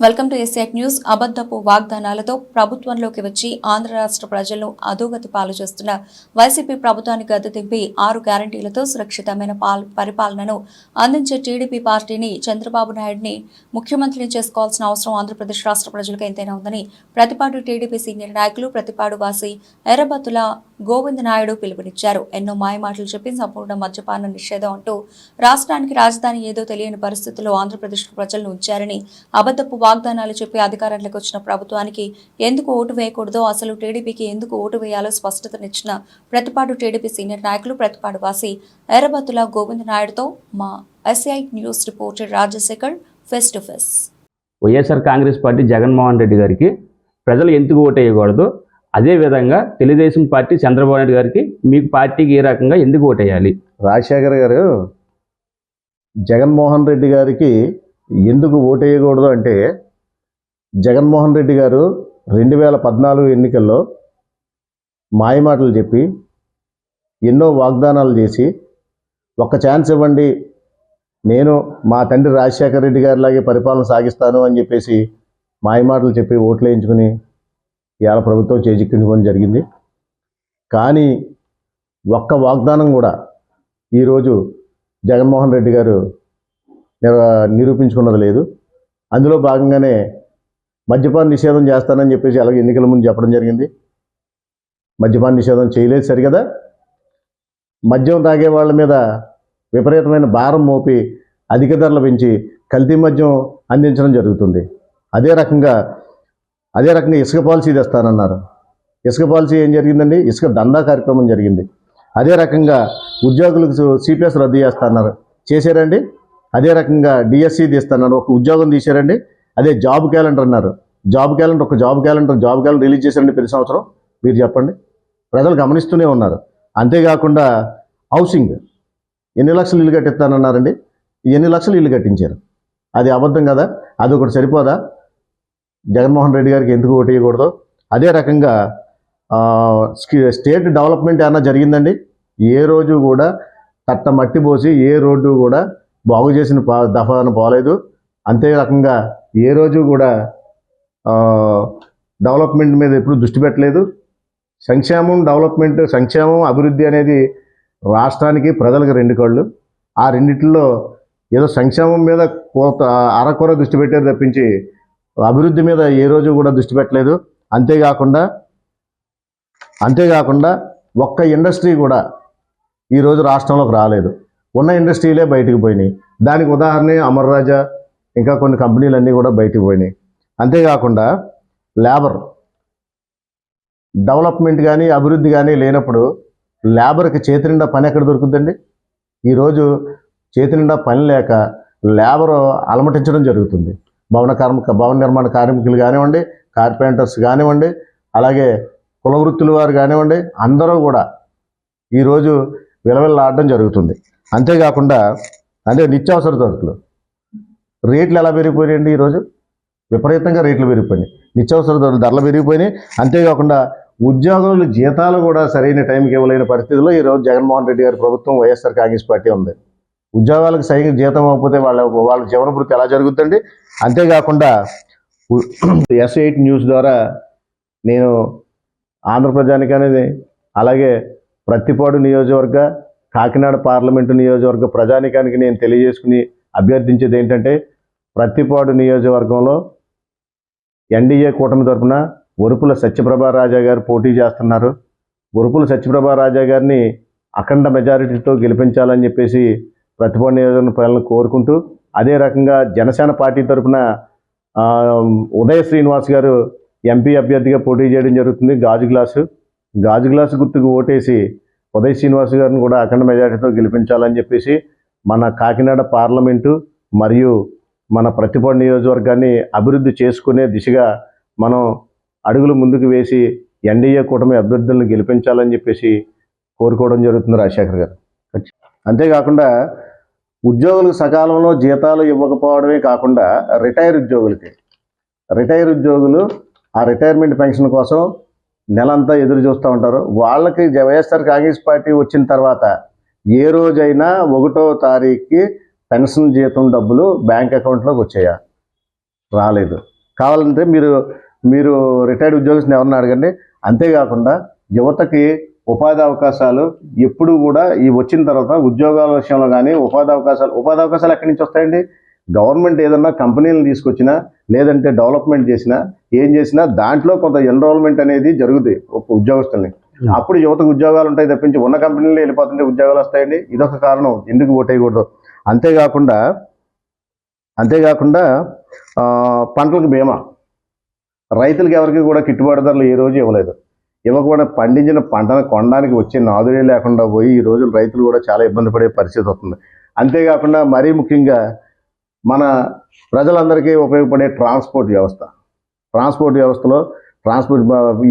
Welcome to SIT news. అబద్ధపు వాగ్దానాలతో ప్రభుత్వంలోకి వచ్చి ఆంధ్ర రాష్ట్ర ప్రజలను అధోగతి పాలు చేస్తున్న వైసీపీ ప్రభుత్వాన్ని గద్దె దింపి ఆరు గ్యారంటీలతో సురక్షితమైన పాల్- పరిపాలనను అందించే టీడీపీ పార్టీని చంద్రబాబు నాయుడిని ముఖ్యమంత్రిని చేసుకోవాల్సిన అవసరం ఆంధ్రప్రదేశ్ రాష్ట్ర ప్రజలకు ఎంతైనా ఉందని ప్రతిపాడు టీడీపీ సీనియర్ నాయకులు ప్రతిపాడు వాసి ఎర్రబత్తుల గోవింద్ నాయుడు పిలుపునిచ్చారు. ఎన్నో మాయమాటలు చెప్పి సంపూర్ణ మద్యపాన నిషేధం అంటూ రాష్ట్రానికి రాజధాని ఏదో తెలియని పరిస్థితుల్లో ఆంధ్రప్రదేశ్ ప్రజలను ఉంచారని అబద్ధపు వాగ్దానాలు చెప్పి అధికారంలోకి వచ్చిన ప్రభుత్వానికి ఎందుకు ఓటు వేయకూడదో అసలు టీడీపీకి ఎందుకు ఓటు వేయాలో స్పష్టతనిచ్చిన ప్రతిపాడు టీడీపీ సీనియర్ నాయకులు ప్రతిపాడు వాసి ఎర్రబత్తుల గోవింద్ నాయుడుతో మా SI news reporter Rajasekhar face to face. YSR Congress party Jaganmohan Reddy గారికి ప్రజలు ఎందుకు ఓటు వేయకూడదు? అదేవిధంగా తెలుగుదేశం పార్టీ చంద్రబాబు నాయుడు గారికి మీకు పార్టీకి ఏ రకంగా ఎందుకు ఓటు వేయాలి? రాజశేఖర్ గారు జగన్మోహన్ రెడ్డి గారికి ఎందుకు ఓటేయకూడదు అంటే జగన్మోహన్ రెడ్డి గారు రెండు వేల పద్నాలుగు ఎన్నికల్లో మాయమాటలు చెప్పి ఎన్నో వాగ్దానాలు చేసి ఒక్క ఛాన్స్ ఇవ్వండి నేను మా తండ్రి రాజశేఖర రెడ్డి గారిలాగే పరిపాలన సాగిస్తాను అని చెప్పేసి మాయమాటలు చెప్పి ఓట్లు వేయించుకుని ఇవాళ ప్రభుత్వం చేజిక్కించుకోవడం జరిగింది. కానీ ఒక్క వాగ్దానం కూడా ఈరోజు జగన్మోహన్ రెడ్డి గారు నిరూపించుకున్నది లేదు. అందులో భాగంగానే మద్యపాన నిషేధం చేస్తానని చెప్పేసి అలాగే ఎన్నికల ముందు చెప్పడం జరిగింది. మద్యపాన నిషేధం చేయలేదు సరికదా మద్యం తాగే వాళ్ళ మీద విపరీతమైన భారం మోపి అధిక ధరలు పెంచి కల్తీ మద్యం అందించడం జరుగుతుంది. అదే రకంగా అదే రకంగా ఇసుక పాలసీ తెస్తానన్నారు. ఇసుక పాలసీ ఏం జరిగిందండి? ఇసుక దందా కార్యక్రమం జరిగింది. అదే రకంగా ఉద్యోగులకు సిపిఎస్ రద్దు చేస్తున్నారు చేశారండి? అదే రకంగా డిఎస్సి తీస్తున్నారు. ఒక ఉద్యోగం తీశారండి. అదే జాబ్ క్యాలెండర్ అన్నారు. జాబ్ క్యాలెండర్ ఒక job calendar job calendar release చేశారండి ప్రతి సంవత్సరం. మీరు చెప్పండి. ప్రజలు గమనిస్తూనే ఉన్నారు. అంతేకాకుండా హౌసింగ్ ఎన్ని లక్షలు ఇల్లు కట్టిస్తానన్నారండి. ఎన్ని లక్షలు ఇల్లు కట్టించారు. అది అబద్ధం కదా? అది ఒకటి సరిపోదా? జగన్మోహన్ రెడ్డి గారికి ఎందుకు ఓటు వేయకూడదు? అదే రకంగా స్టేట్ డెవలప్మెంట్ ఏమైనా జరిగిందండి? ఏ రోజు కూడా తట్ట మట్టి పోసి ఏ రోడ్డు కూడా బాగు చేసిన పా దఫాను పోలేదు. అంతే రకంగా ఏ రోజు కూడా డెవలప్మెంట్ మీద ఎప్పుడు దృష్టి పెట్టలేదు. సంక్షేమం డెవలప్మెంట్ సంక్షేమం అభివృద్ధి అనేది రాష్ట్రానికి ప్రజలకు రెండు కళ్ళు. ఆ రెండిట్లో ఏదో సంక్షేమం మీద కోత అరకొర దృష్టి పెట్టారు తప్పించి అభివృద్ధి మీద ఏ రోజు కూడా దృష్టి పెట్టలేదు. అంతేకాకుండా అంతేకాకుండా ఒక్క ఇండస్ట్రీ కూడా ఈరోజు రాష్ట్రంలోకి రాలేదు. ఉన్న ఇండస్ట్రీలే బయటికి పోయినాయి. దానికి ఉదాహరణ అమర్ రాజా ఇంకా కొన్ని కంపెనీలన్నీ కూడా బయటకు పోయినాయి. అంతేకాకుండా లేబర్. డెవలప్మెంట్ కానీ అభివృద్ధి కానీ లేనప్పుడు లేబర్కి చేతి నిండా పని ఎక్కడ దొరుకుతుందండి? ఈరోజు చేతి నిండా పని లేక లేబర్ అలమటించడం జరుగుతుంది. భవన కార్మిక భవన నిర్మాణ కార్మికులు కానివ్వండి కార్పెంటర్స్ కానివ్వండి అలాగే కుల వృత్తుల వారు కానివ్వండి అందరూ కూడా ఈరోజు విలవిల్లాడడం జరుగుతుంది. అంతేకాకుండా అంటే నిత్యావసర సరుకులు. రేట్లు ఎలా పెరిగిపోయాయండి ఈరోజు? విపరీతంగా రేట్లు పెరిగిపోయినాయి. నిత్యావసర ధరలు ధరలు పెరిగిపోయినాయి. అంతేకాకుండా ఉద్యోగుల జీతాలు కూడా సరైన టైంకి ఇవ్వలేని పరిస్థితిలో ఈరోజు జగన్మోహన్ రెడ్డి గారి ప్రభుత్వం వైఎస్ఆర్ కాంగ్రెస్ పార్టీ ఉంది. ఉద్యోగాలకు సైనిక జీతం అవ్వకపోతే వాళ్ళ వాళ్ళ జీవన వృత్తి ఎలా జరుగుతుంది అంతేకాకుండా ఎస్ ఎయిట్ న్యూస్ ద్వారా నేను ఆంధ్రప్రజానికి అనేది అలాగే ప్రత్తిపాడు నియోజకవర్గ కాకినాడ పార్లమెంటు నియోజకవర్గ ప్రజానికానికి నేను తెలియజేసుకుని అభ్యర్థించేది ఏంటంటే ప్రత్తిపాడు నియోజకవర్గంలో ఎన్డీఏ కూటమి తరపున ఒరుపుల సత్యప్రభా రాజా గారు పోటీ చేస్తున్నారు. ఒరుపుల సత్యప్రభా రాజా గారిని అఖండ మెజారిటీతో గెలిపించాలని చెప్పేసి ప్రతిపాడు నియోజకవర్గ ప్రజలను కోరుకుంటూ అదే రకంగా జనసేన పార్టీ తరపున ఉదయ శ్రీనివాస్ గారు ఎంపీ అభ్యర్థిగా పోటీ చేయడం జరుగుతుంది. గాజు గ్లాసు గాజు గ్లాసు గుర్తుకు ఓటేసి ఉదయ్ శ్రీనివాస్ గారిని కూడా అఖండ మెజార్టీతో గెలిపించాలని చెప్పేసి మన కాకినాడ పార్లమెంటు మరియు మన ప్రతిపాడు నియోజకవర్గాన్ని అభివృద్ధి చేసుకునే దిశగా మనం అడుగులు ముందుకు వేసి ఎన్డీఏ కూటమి అభ్యర్థులను గెలిపించాలని చెప్పేసి కోరుకోవడం జరుగుతుంది రాజశేఖర్ గారు. అంతేకాకుండా ఉద్యోగులకు సకాలంలో జీతాలు ఇవ్వకపోవడమే కాకుండా రిటైర్ ఉద్యోగులకి రిటైర్ ఉద్యోగులు ఆ రిటైర్మెంట్ పెన్షన్ కోసం నెలంతా ఎదురు చూస్తూ ఉంటారు. వాళ్ళకి వైఎస్ఆర్ కాంగ్రెస్ పార్టీ వచ్చిన తర్వాత ఏ రోజైనా ఒకటో తారీఖుకి పెన్షన్ జీతం డబ్బులు బ్యాంక్ అకౌంట్లోకి వచ్చాయా? రాలేదు. కావాలంటే మీరు మీరు రిటైర్డ్ ఉద్యోగస్తుని ఎవరిని అడగండి? అంతేకాకుండా యువతకి ఉపాధి అవకాశాలు ఎప్పుడు కూడా ఈ వచ్చిన తర్వాత ఉద్యోగాల విషయంలో కానీ ఉపాధి అవకాశాలు ఉపాధి అవకాశాలు ఎక్కడి నుంచి వస్తాయండి? గవర్నమెంట్ ఏదన్నా కంపెనీలను తీసుకొచ్చినా లేదంటే డెవలప్మెంట్ చేసినా ఏం చేసినా దాంట్లో కొంత ఎన్రోల్మెంట్ అనేది జరుగుతుంది ఒక ఉద్యోగస్తుల్ని. అప్పుడు యువతకు ఉద్యోగాలు ఉంటాయి తప్పించి ఉన్న కంపెనీలు వెళ్ళిపోతుంటే ఉద్యోగాలు వస్తాయండి. ఇదొక కారణం. ఎందుకు ఓటేయకూడదు అంతేకాకుండా అంతేకాకుండా పంటలకు బీమా. రైతులకు ఎవరికి కూడా గిట్టుబాటు ధరలు ఏ రోజు ఇవ్వలేదు. ఇవ్వకుండా పండించిన పంటను కొనడానికి వచ్చే నాదుడే లేకుండా పోయి ఈ రోజులు రైతులు కూడా చాలా ఇబ్బంది పడే పరిస్థితి వస్తుంది. అంతేకాకుండా మరీ ముఖ్యంగా మన ప్రజలందరికీ ఉపయోగపడే ట్రాన్స్పోర్ట్ వ్యవస్థ. ట్రాన్స్పోర్ట్ వ్యవస్థలో ట్రాన్స్పోర్ట్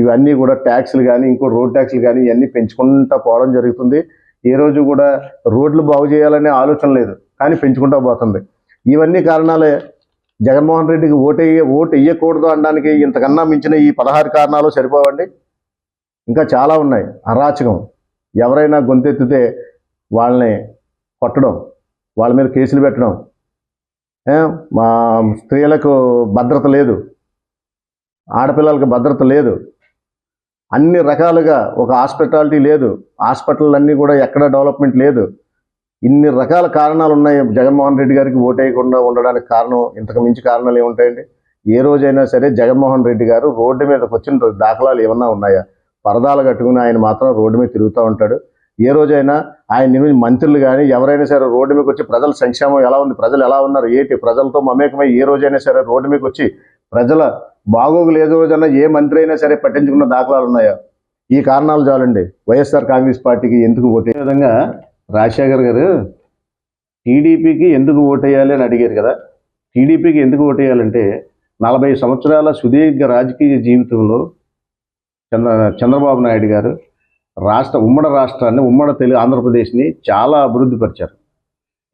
ఇవన్నీ కూడా ట్యాక్స్లు కానీ ఇంకో రోడ్ ట్యాక్స్లు కానీ ఇవన్నీ పెంచుకుంటూ పోవడం జరుగుతుంది. ఏ రోజు కూడా రోడ్లు బాగు చేయాలనే ఆలోచన లేదు కానీ పెంచుకుంటూ పోతుంది. ఇవన్నీ కారణాలే జగన్మోహన్ రెడ్డికి ఓటే వేయ ఓటు వేయకూడదు అనడానికి ఇంతకన్నా మించిన ఈ పదహారు కారణాలు సరిపోవండి. ఇంకా చాలా ఉన్నాయి. అరాచకం. ఎవరైనా గొంతెత్తితే వాళ్ళని కొట్టడం వాళ్ళ మీద కేసులు పెట్టడం మా స్త్రీలకు భద్రత లేదు. ఆడపిల్లలకు భద్రత లేదు. అన్ని రకాలుగా ఒక హాస్పిటాలిటీ లేదు. హాస్పిటల్ అన్నీ కూడా ఎక్కడ డెవలప్మెంట్ లేదు. ఇన్ని రకాల కారణాలు ఉన్నాయి. జగన్మోహన్ రెడ్డి గారికి ఓటేయకుండా ఉండడానికి కారణం ఇంతకు మించి కారణాలు ఏముంటాయండి ఏ రోజైనా సరే జగన్మోహన్ రెడ్డి గారు రోడ్డు మీదకి వచ్చిన దాఖలాలు ఏమన్నా ఉన్నాయా? పరదాలు కట్టుకుని ఆయన మాత్రం రోడ్డు మీద తిరుగుతూ ఉంటాడు. ఏ రోజైనా ఆయన నిమిత్తం మంత్రులు కానీ ఎవరైనా సరే రోడ్డు మీదకి వచ్చి ప్రజల సంక్షేమం ఎలా ఉంది ప్రజలు ఎలా ఉన్నారు ఏంటి ప్రజలతో మమేకమై ఏ రోజైనా సరే రోడ్డు మీదకి వచ్చి ప్రజల బాగోగులు ఏదో రోజైనా ఏ మంత్రి అయినా సరే పట్టించుకున్న దాఖలాలు ఉన్నాయా? ఈ కారణాలు చాలండి. వైఎస్ఆర్ కాంగ్రెస్ పార్టీకి ఎందుకు ఓటే విధంగా రాజశేఖర్ గారు టీడీపీకి ఎందుకు ఓటేయాలి అని అడిగారు కదా. టీడీపీకి ఎందుకు ఓటేయాలంటే నలభై సంవత్సరాల సుదీర్ఘ రాజకీయ జీవితంలో చంద్ర చంద్రబాబు నాయుడు గారు రాష్ట్ర ఉమ్మడి రాష్ట్రాన్ని ఉమ్మడి తెలుగు ఆంధ్రప్రదేశ్ని చాలా అభివృద్ధి పరిచారు.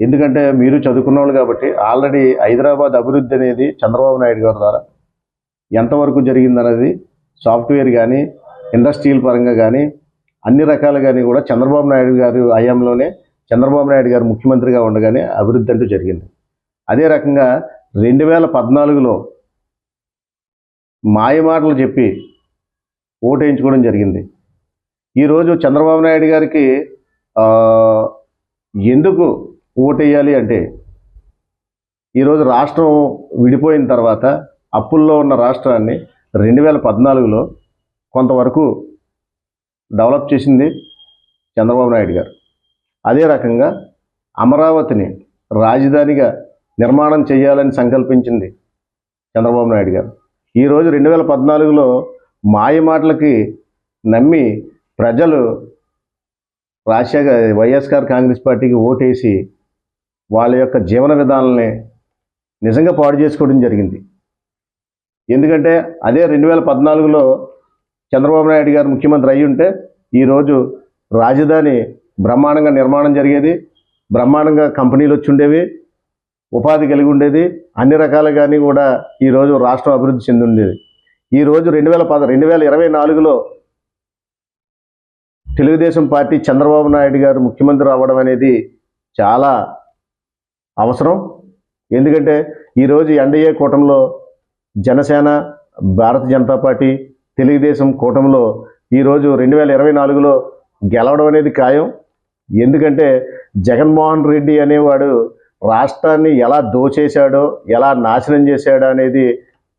ఎందుకంటే మీరు చదువుకున్న వాళ్ళు కాబట్టి ఆల్రెడీ హైదరాబాద్ అభివృద్ధి అనేది చంద్రబాబు నాయుడు గారి ద్వారా ఎంతవరకు జరిగిందనేది సాఫ్ట్వేర్ కానీ ఇండస్ట్రియల్ పరంగా కానీ అన్ని రకాలుగాని కూడా చంద్రబాబు నాయుడు గారు హయాంలోనే చంద్రబాబు నాయుడు గారు ముఖ్యమంత్రిగా ఉండగానే అభివృద్ధి అంటూ జరిగింది. అదే రకంగా రెండు వేల పద్నాలుగులో మాయమాటలు చెప్పి ఓటేయించుకోవడం జరిగింది. ఈరోజు చంద్రబాబు నాయుడు గారికి ఎందుకు ఓటేయాలి అంటే ఈరోజు రాష్ట్రం విడిపోయిన తర్వాత అప్పుల్లో ఉన్న రాష్ట్రాన్ని రెండు వేల పద్నాలుగులో కొంతవరకు డెవలప్ చేసింది చంద్రబాబు నాయుడు గారు. అదే రకంగా అమరావతిని రాజధానిగా నిర్మాణం చేయాలని సంకల్పించింది చంద్రబాబు నాయుడు గారు. ఈరోజు రెండు వేల పద్నాలుగులో మాయ మాటలకి నమ్మి ప్రజలు రాజశేఖర్ వైఎస్ఆర్ కాంగ్రెస్ పార్టీకి ఓటేసి వాళ్ళ యొక్క జీవన విధానాలని నిజంగా పాడు చేసుకోవడం జరిగింది. ఎందుకంటే అదే రెండు వేల పద్నాలుగులో చంద్రబాబు నాయుడు గారు ముఖ్యమంత్రి అయి ఉంటే ఈరోజు రాజధాని బ్రహ్మాండంగా నిర్మాణం జరిగేది బ్రహ్మాండంగా కంపెనీలు వచ్చి ఉండేవి ఉపాధి కలిగి ఉండేది అన్ని రకాలుగాని కూడా ఈరోజు రాష్ట్రం అభివృద్ధి చెంది ఉండేది. ఈరోజు రెండు వేల పద రెండు వేల ఇరవై నాలుగులో తెలుగుదేశం పార్టీ చంద్రబాబు నాయుడు గారు ముఖ్యమంత్రి అవ్వడం అనేది చాలా అవసరం. ఎందుకంటే ఈరోజు ఎన్డీఏ కూటమిలో జనసేన భారత జనతా పార్టీ తెలుగుదేశం కూటమిలో ఈరోజు రెండు వేల ఇరవై నాలుగులో గెలవడం అనేది ఖాయం. ఎందుకంటే జగన్మోహన్ రెడ్డి అనేవాడు రాష్ట్రాన్ని ఎలా దోచేశాడో ఎలా నాశనం చేశాడో అనేది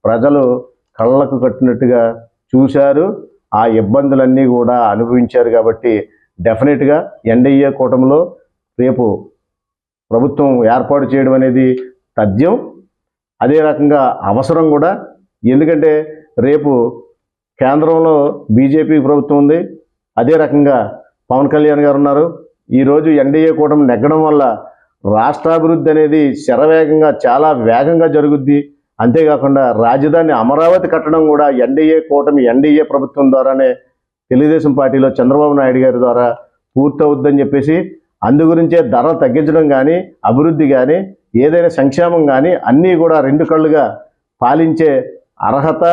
ప్రజలు కళ్ళకు కట్టినట్టుగా చూశారు. ఆ ఇబ్బందులన్నీ కూడా అనుభవించారు కాబట్టి డెఫినెట్గా ఎన్డీఏ కూటమిలో రేపు ప్రభుత్వం ఏర్పాటు చేయడం అనేది తథ్యం. అదే రకంగా అవసరం కూడా. ఎందుకంటే రేపు కేంద్రంలో బీజేపీ ప్రభుత్వం ఉంది. అదే రకంగా పవన్ కళ్యాణ్ గారు ఉన్నారు. ఈరోజు ఎన్డీఏ కూటమి నెగ్గడం వల్ల రాష్ట్రాభివృద్ధి అనేది శరవేగంగా చాలా వేగంగా జరుగుద్ది. అంతేకాకుండా రాజధాని అమరావతి కట్టడం కూడా ఎన్డీఏ కూటమి ఎన్డీఏ ప్రభుత్వం ద్వారానే తెలుగుదేశం పార్టీలో చంద్రబాబు నాయుడు గారి ద్వారా పూర్తవుద్దని చెప్పేసి అందు గురించే ధరలు తగ్గించడం కానీ అభివృద్ధి కానీ ఏదైనా సంక్షేమం కానీ అన్నీ కూడా రెండు కళ్ళుగా పాలించే అర్హత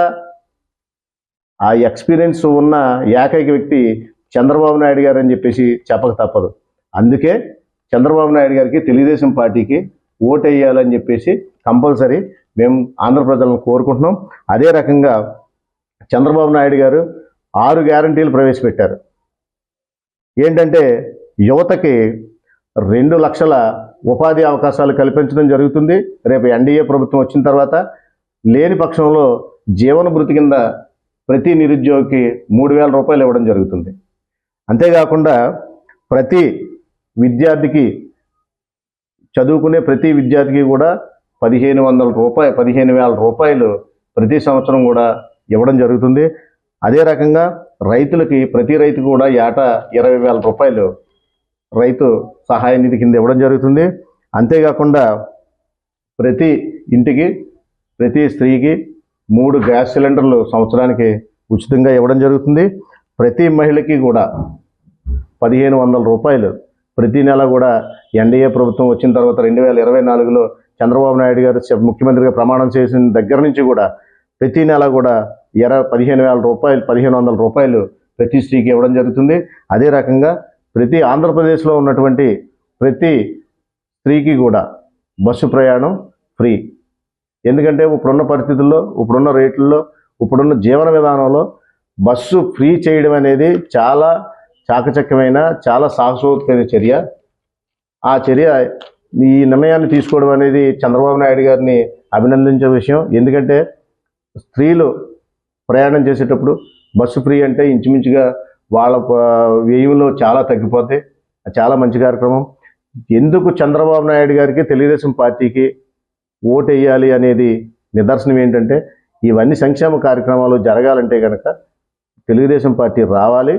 ఆ ఎక్స్పీరియన్స్ ఉన్న ఏకైక వ్యక్తి చంద్రబాబు నాయుడు గారు అని చెప్పేసి చెప్పక తప్పదు. అందుకే చంద్రబాబు నాయుడు గారికి తెలుగుదేశం పార్టీకి ఓటు వేయాలని చెప్పేసి కంపల్సరీ మేము ఆంధ్ర ప్రజలను కోరుకుంటున్నాం. అదే రకంగా చంద్రబాబు నాయుడు గారు ఆరు గ్యారంటీలు ప్రవేశపెట్టారు. ఏంటంటే యువతకి రెండు లక్షల ఉపాధి అవకాశాలు కల్పించడం జరుగుతుంది. రేపు ఎన్డీఏ ప్రభుత్వం వచ్చిన తర్వాత లేని పక్షంలో జీవన భృతి కింద ప్రతి నిరుద్యోగికి మూడు వేల రూపాయలు ఇవ్వడం జరుగుతుంది. అంతేకాకుండా ప్రతి విద్యార్థికి చదువుకునే ప్రతి విద్యార్థికి కూడా పదిహేను వందల రూపాయలు పదిహేను వేల రూపాయలు ప్రతి సంవత్సరం కూడా ఇవ్వడం జరుగుతుంది. అదే రకంగా రైతులకి ప్రతి రైతు కూడా ఏటా ఇరవై వేల రూపాయలు రైతు సహాయ నిధి కింద ఇవ్వడం జరుగుతుంది. అంతేకాకుండా ప్రతి ఇంటికి ప్రతి స్త్రీకి మూడు గ్యాస్ సిలిండర్లు సంవత్సరానికి ఉచితంగా ఇవ్వడం జరుగుతుంది. ప్రతి మహిళకి కూడా పదిహేను వందల రూపాయలు ప్రతి నెల కూడా ఎన్డీఏ ప్రభుత్వం వచ్చిన తర్వాత రెండు వేల ఇరవై నాలుగులో చంద్రబాబు నాయుడు గారు ముఖ్యమంత్రిగా ప్రమాణం చేసిన దగ్గర నుంచి కూడా ప్రతి నెల కూడా ఇరవై పదిహేను వేల రూపాయలు పదిహేను వందల రూపాయలు ప్రతి స్త్రీకి ఇవ్వడం జరుగుతుంది. అదే రకంగా ప్రతి ఆంధ్రప్రదేశ్లో ఉన్నటువంటి ప్రతి స్త్రీకి కూడా బస్సు ప్రయాణం ఫ్రీ. ఎందుకంటే ఇప్పుడున్న పరిస్థితుల్లో ఇప్పుడున్న రేట్లలో ఇప్పుడున్న జీవన విధానంలో బస్సు ఫ్రీ చేయడం అనేది చాలా చాకచక్యమైన చాలా సాహసోత్పేత చర్య. ఆ చర్య ఈ నిర్ణయాన్ని తీసుకోవడం అనేది చంద్రబాబు నాయుడు గారిని అభినందించే విషయం. ఎందుకంటే స్త్రీలు ప్రయాణం చేసేటప్పుడు బస్సు ఫ్రీ అంటే ఇంచుమించుగా వాళ్ళ వ్యయంలో చాలా తగ్గిపోతాయి. చాలా మంచి కార్యక్రమం. ఎందుకు చంద్రబాబు నాయుడు గారికి తెలుగుదేశం పార్టీకి ఓటు వేయాలి అనేది నిదర్శనం ఏంటంటే ఇవన్నీ సంక్షేమ కార్యక్రమాలు జరగాలంటే కనుక తెలుగుదేశం పార్టీ రావాలి.